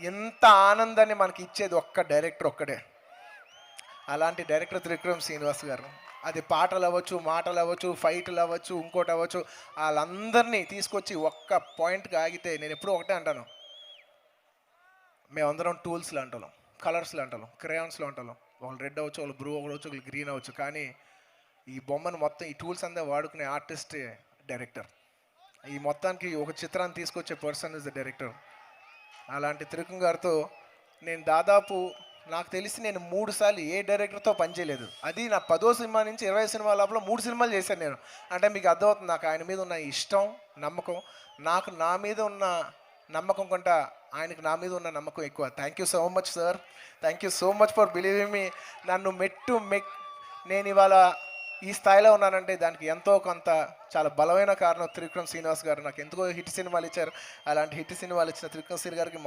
ఎంత ఆనందాన్ని మనకి ఇచ్చేది ఒక్క డైరెక్టర్ ఒక్కడే. అలాంటి డైరెక్టర్ త్రివిక్రమ్ శ్రీనివాస్ గారు. అది పాటలు అవ్వచ్చు మాటలు అవ్వచ్చు ఫైట్లు అవ్వచ్చు ఇంకోటి అవ్వచ్చు వాళ్ళందరినీ తీసుకొచ్చి ఒక్క పాయింట్కి ఆగితే నేను ఎప్పుడూ ఒకటే అంటాను. మేమందరం టూల్స్లో అంటాం కలర్స్లో అంటాం క్రేయాన్స్లో అంటాం వాళ్ళు రెడ్ అవ్వచ్చు వాళ్ళు బ్లూ అవ్వచ్చు వాళ్ళు గ్రీన్ అవ్వచ్చు. కానీ ఈ బొమ్మను మొత్తం ఈ టూల్స్ అంతా వాడుకునే ఆర్టిస్ట్ డైరెక్టర్. ఈ మొత్తానికి ఒక చిత్రాన్ని తీసుకొచ్చే పర్సన్ ఇస్ ద డైరెక్టర్. అలాంటి త్రికం గారితో నేను దాదాపు నాకు తెలిసి నేను మూడు సార్లు ఏ డైరెక్టర్తో పనిచేయలేదు అది నా పదో సినిమా నుంచి ఇరవై సినిమా లోపల మూడు సినిమాలు చేశాను నేను. అంటే మీకు అర్థమవుతుంది నాకు ఆయన మీద ఉన్న ఇష్టం నమ్మకం నాకు నా మీద ఉన్న నమ్మకం కంట ఆయనకు నా మీద ఉన్న నమ్మకం ఎక్కువ. Thank you so much sir thank you so much for believing me నన్ను మెట్టు మెక్ నేను ఇవాళ ఈ స్థాయిలో ఉన్నానంటే దానికి ఎంతో కొంత చాలా బలమైన కారణం త్రివిక్రమ్ శ్రీనివాస్ గారు. నాకు ఎందుకో హిట్ సినిమాలు ఇచ్చారు. అలాంటి హిట్ సినిమాలు ఇచ్చిన త్రివిక్రమ్ శ్రీ గారికి